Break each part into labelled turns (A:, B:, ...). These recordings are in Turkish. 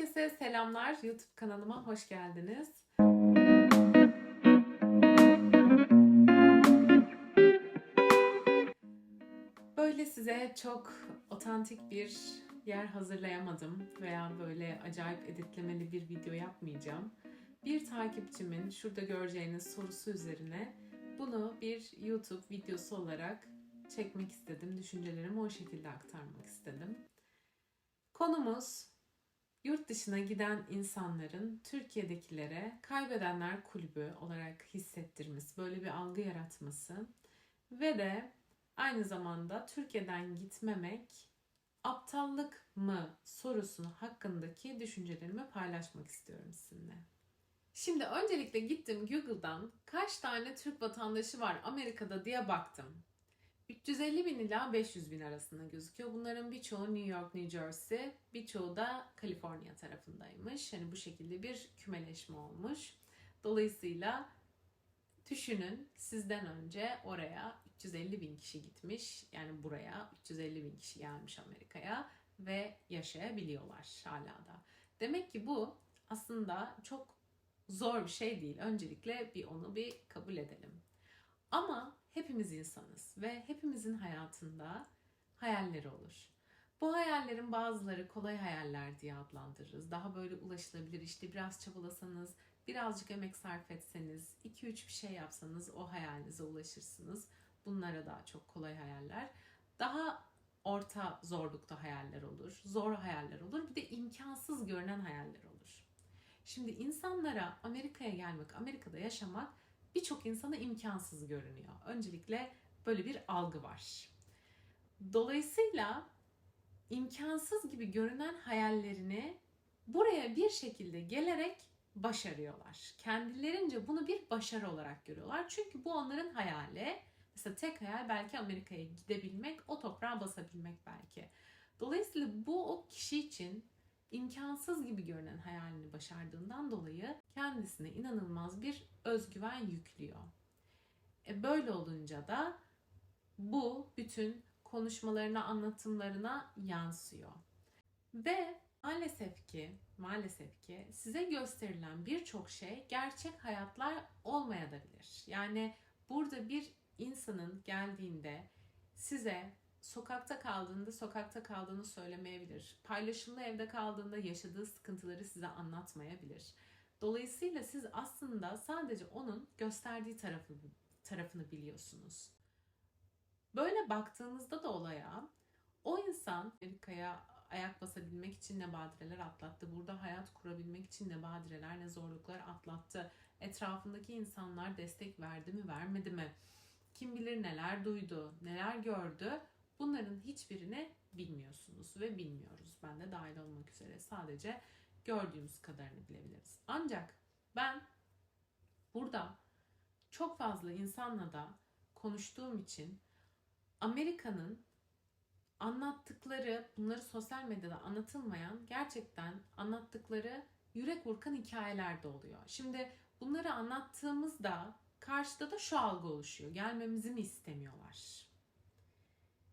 A: Herkese selamlar. YouTube kanalıma hoş geldiniz. Böyle size çok otantik bir yer hazırlayamadım veya böyle acayip editlemeli bir video yapmayacağım. Bir takipçimin şurada göreceğiniz sorusu üzerine bunu bir YouTube videosu olarak çekmek istedim. Düşüncelerimi o şekilde aktarmak istedim. Konumuz yurt dışına giden insanların Türkiye'dekilere kaybedenler kulübü olarak hissettirmesi, böyle bir algı yaratması ve de aynı zamanda Türkiye'den gitmemek aptallık mı sorusunu hakkındaki düşüncelerimi paylaşmak istiyorum sizinle. Şimdi öncelikle gittim Google'dan kaç tane Türk vatandaşı var Amerika'da diye baktım. 350 bin ila 500 bin arasında gözüküyor. Bunların birçoğu New York, New Jersey, birçoğu da Kaliforniya tarafındaymış. Yani bu şekilde bir kümeleşme olmuş. Dolayısıyla düşünün sizden önce oraya 350 bin kişi gitmiş. Yani buraya 350 bin kişi gelmiş Amerika'ya ve yaşayabiliyorlar hala da. Demek ki bu aslında çok zor bir şey değil. Öncelikle bir onu bir kabul edelim. Ama hepimiz insanız ve hepimizin hayatında hayalleri olur. Bu hayallerin bazıları kolay hayaller diye adlandırırız. Daha böyle ulaşılabilir işte biraz çabalasanız, birazcık emek sarf etseniz, 2-3 bir şey yapsanız o hayalinize ulaşırsınız. Bunlara daha çok kolay hayaller. Daha orta zorlukta hayaller olur, zor hayaller olur. Bir de imkansız görünen hayaller olur. Şimdi insanlara Amerika'ya gelmek, Amerika'da yaşamak birçok insana imkansız görünüyor. Öncelikle böyle bir algı var. Dolayısıyla imkansız gibi görünen hayallerini buraya bir şekilde gelerek başarıyorlar. Kendilerince bunu bir başarı olarak görüyorlar. Çünkü bu onların hayali. Mesela tek hayal belki Amerika'ya gidebilmek, o toprağa basabilmek belki. Dolayısıyla bu o kişi için imkansız gibi görünen hayalini başardığından dolayı kendisine inanılmaz bir özgüven yüklüyor. E böyle olunca da bu bütün konuşmalarına, anlatımlarına yansıyor. Ve maalesef ki, maalesef ki size gösterilen birçok şey gerçek hayatlar olmayabilir. Yani burada bir insanın geldiğinde size sokakta kaldığında sokakta kaldığını söylemeyebilir. Paylaşımlı evde kaldığında yaşadığı sıkıntıları size anlatmayabilir. Dolayısıyla siz aslında sadece onun gösterdiği tarafı, tarafını biliyorsunuz. Böyle baktığınızda da olaya o insan Amerika'ya ayak basabilmek için ne badireler atlattı. Burada hayat kurabilmek için ne badireler ne zorluklar atlattı. Etrafındaki insanlar destek verdi mi vermedi mi? Kim bilir neler duydu, neler gördü. Bunların hiçbirini bilmiyorsunuz ve bilmiyoruz. Ben de dahil olmak üzere sadece gördüğümüz kadarını bilebiliriz. Ancak ben burada çok fazla insanla da konuştuğum için Amerika'nın anlattıkları, bunları sosyal medyada anlatılmayan gerçekten anlattıkları yürek burkan hikayeler de oluyor. Şimdi bunları anlattığımızda karşıda da şu algı oluşuyor. Gelmemizi mi istemiyorlar?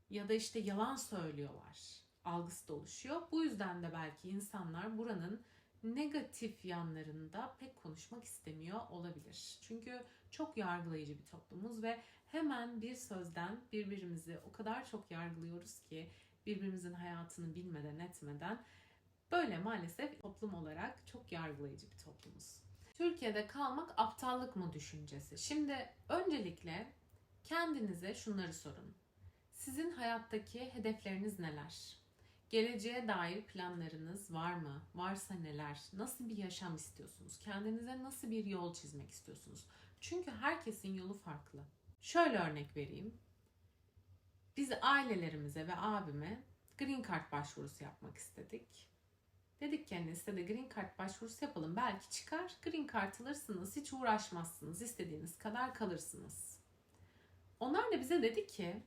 A: Ya da işte yalan söylüyorlar. Algısı da oluşuyor. Bu yüzden de belki insanlar buranın negatif yanlarında pek konuşmak istemiyor olabilir. Çünkü çok yargılayıcı bir toplumuz ve hemen bir sözden birbirimizi o kadar çok yargılıyoruz ki birbirimizin hayatını bilmeden etmeden böyle maalesef toplum olarak çok yargılayıcı bir toplumuz. Türkiye'de kalmak aptallık mı düşüncesi? Şimdi öncelikle kendinize şunları sorun. Sizin hayattaki hedefleriniz neler? Geleceğe dair planlarınız var mı? Varsa neler? Nasıl bir yaşam istiyorsunuz? Kendinize nasıl bir yol çizmek istiyorsunuz? Çünkü herkesin yolu farklı. Şöyle örnek vereyim. Biz ailelerimize ve abime green card başvurusu yapmak istedik. Dedik ki hani size de green card başvurusu yapalım. Belki çıkar. Green card alırsınız. Hiç uğraşmazsınız. istediğiniz kadar kalırsınız. Onlar da bize dedi ki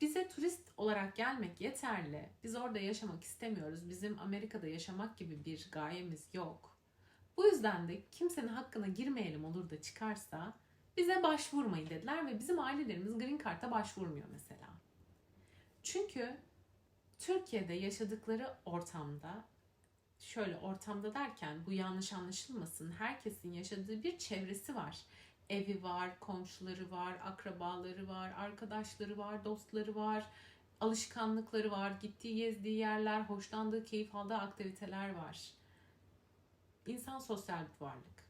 A: bize turist olarak gelmek yeterli. Biz orada yaşamak istemiyoruz. Bizim Amerika'da yaşamak gibi bir gayemiz yok. Bu yüzden de kimsenin hakkına girmeyelim olur da çıkarsa bize başvurmayın dediler ve bizim ailelerimiz Green Card'a başvurmuyor mesela. Çünkü Türkiye'de yaşadıkları ortamda şöyle ortamda derken bu yanlış anlaşılmasın. Herkesin yaşadığı bir çevresi var. Evi var, komşuları var, akrabaları var, arkadaşları var, dostları var, alışkanlıkları var, gittiği, gezdiği yerler, hoşlandığı, keyif aldığı aktiviteler var. İnsan sosyal bir varlık.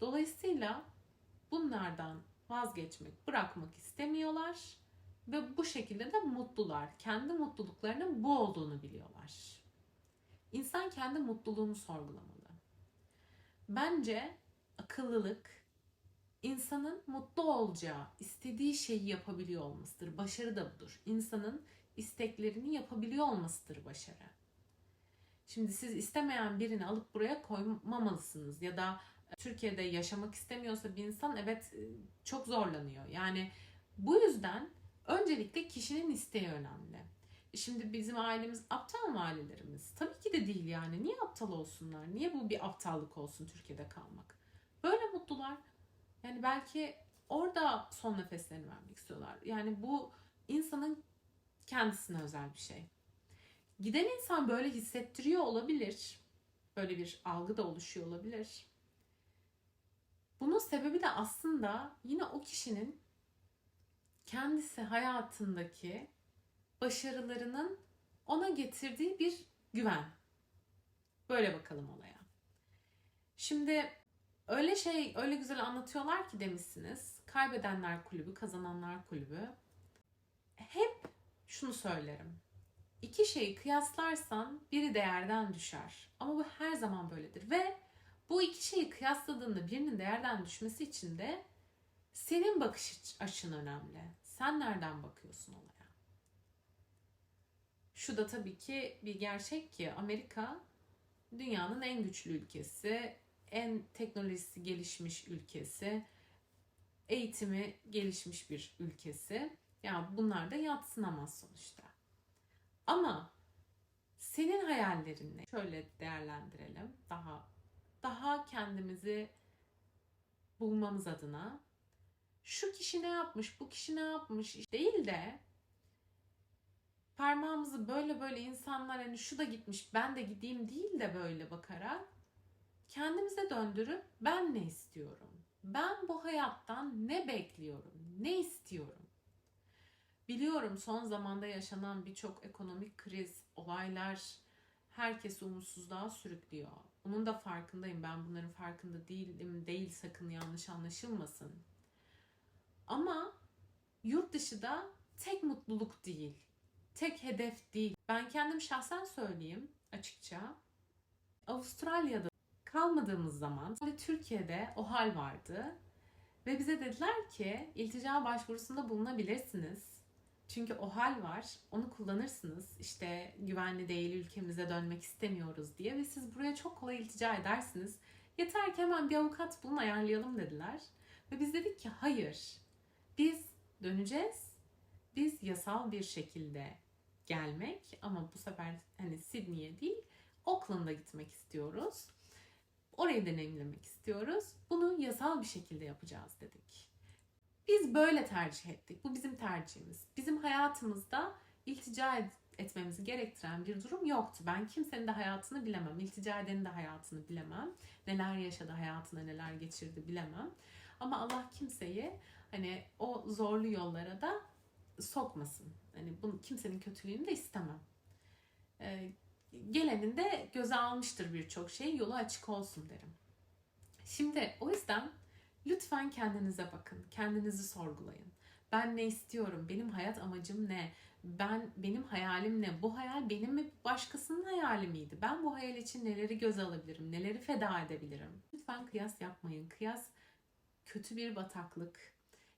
A: Dolayısıyla bunlardan vazgeçmek, bırakmak istemiyorlar ve bu şekilde de mutlular. Kendi mutluluklarının bu olduğunu biliyorlar. İnsan kendi mutluluğunu sorgulamalı. Bence akıllılık insanın mutlu olacağı, istediği şeyi yapabiliyor olmasıdır. Başarı da budur. İnsanın isteklerini yapabiliyor olmasıdır başarı. Şimdi siz istemeyen birini alıp buraya koymamalısınız ya da Türkiye'de yaşamak istemiyorsa bir insan evet çok zorlanıyor. Yani bu yüzden öncelikle kişinin isteği önemli. Şimdi bizim ailemiz aptal mı ailelerimiz? Tabii ki de değil yani. Niye aptal olsunlar? Niye bu bir aptallık olsun Türkiye'de kalmak? Böyle mutlular. Yani belki orada son nefeslerini vermek istiyorlar. Yani bu insanın kendisine özel bir şey. Giden insan böyle hissettiriyor olabilir. Böyle bir algı da oluşuyor olabilir. Bunun sebebi de aslında yine o kişinin kendisi hayatındaki başarılarının ona getirdiği bir güven. Böyle bakalım olaya. Şimdi öyle şey, öyle güzel anlatıyorlar ki demişsiniz. Kaybedenler kulübü, kazananlar kulübü. Hep şunu söylerim. İki şeyi kıyaslarsan biri değerden düşer. Ama bu her zaman böyledir. Ve bu iki şeyi kıyasladığında birinin değerden düşmesi için de senin bakış açın önemli. Sen nereden bakıyorsun olaya? Şu da tabii ki bir gerçek ki Amerika dünyanın en güçlü ülkesi, en teknolojisi gelişmiş ülkesi, eğitimi gelişmiş bir ülkesi. Yani bunlar da yatsınamaz sonuçta. Ama senin hayallerinle şöyle değerlendirelim. Daha daha kendimizi bulmamız adına şu kişi ne yapmış, bu kişi ne yapmış değil de parmağımızı böyle böyle insanlar hani şu da gitmiş ben de gideyim değil de böyle bakarak kendimize döndürüp ben ne istiyorum? Ben bu hayattan ne bekliyorum? Ne istiyorum? Biliyorum son zamanda yaşanan birçok ekonomik kriz, olaylar herkesi umutsuzluğa sürüklüyor. Onun da farkındayım. Ben bunların farkında değilim. Değil sakın yanlış anlaşılmasın. Ama yurt dışı da tek mutluluk değil. Tek hedef değil. Ben kendim şahsen söyleyeyim açıkça. Avustralya'da kalmadığımız zaman Türkiye'de o hal vardı. Ve bize dediler ki iltica başvurusunda bulunabilirsiniz. Çünkü o hal var. Onu kullanırsınız. İşte güvenli değil ülkemize dönmek istemiyoruz diye ve siz buraya çok kolay iltica edersiniz. Yeter ki hemen bir avukat bulun ayarlayalım dediler. Ve biz dedik ki hayır. Biz döneceğiz. Biz yasal bir şekilde gelmek ama bu sefer hani Sydney'e değil Auckland'a gitmek istiyoruz. Orayı deneyimlemek istiyoruz. Bunu yasal bir şekilde yapacağız dedik. Biz böyle tercih ettik. Bu bizim tercihimiz. Bizim hayatımızda iltica etmemizi gerektiren bir durum yoktu. Ben kimsenin de hayatını bilemem. İltica edenin de hayatını bilemem. Neler yaşadı hayatına neler geçirdi bilemem. Ama Allah kimseyi hani o zorlu yollara da sokmasın. Hani bunu kimsenin kötülüğünü de istemem. Ee, gelenin de göze almıştır birçok şey. Yolu açık olsun derim. Şimdi o yüzden lütfen kendinize bakın. Kendinizi sorgulayın. Ben ne istiyorum? Benim hayat amacım ne? Ben benim hayalim ne? Bu hayal benim mi başkasının hayali miydi? Ben bu hayal için neleri göze alabilirim? Neleri feda edebilirim? Lütfen kıyas yapmayın. Kıyas kötü bir bataklık.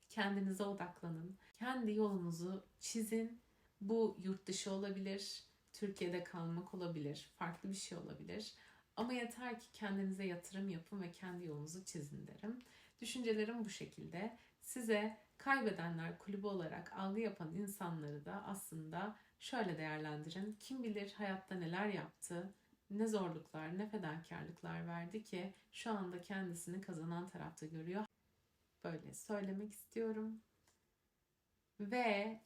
A: Kendinize odaklanın. Kendi yolunuzu çizin. Bu yurt dışı olabilir, Türkiye'de kalmak olabilir, farklı bir şey olabilir. Ama yeter ki kendinize yatırım yapın ve kendi yolunuzu çizin derim. Düşüncelerim bu şekilde. Size kaybedenler kulübü olarak algı yapan insanları da aslında şöyle değerlendirin. Kim bilir hayatta neler yaptı, ne zorluklar, ne fedakarlıklar verdi ki şu anda kendisini kazanan tarafta görüyor. Böyle söylemek istiyorum. Ve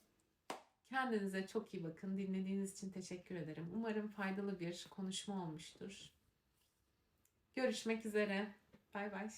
A: Kendinize çok iyi bakın. Dinlediğiniz için teşekkür ederim. Umarım faydalı bir konuşma olmuştur. Görüşmek üzere. Bay bay.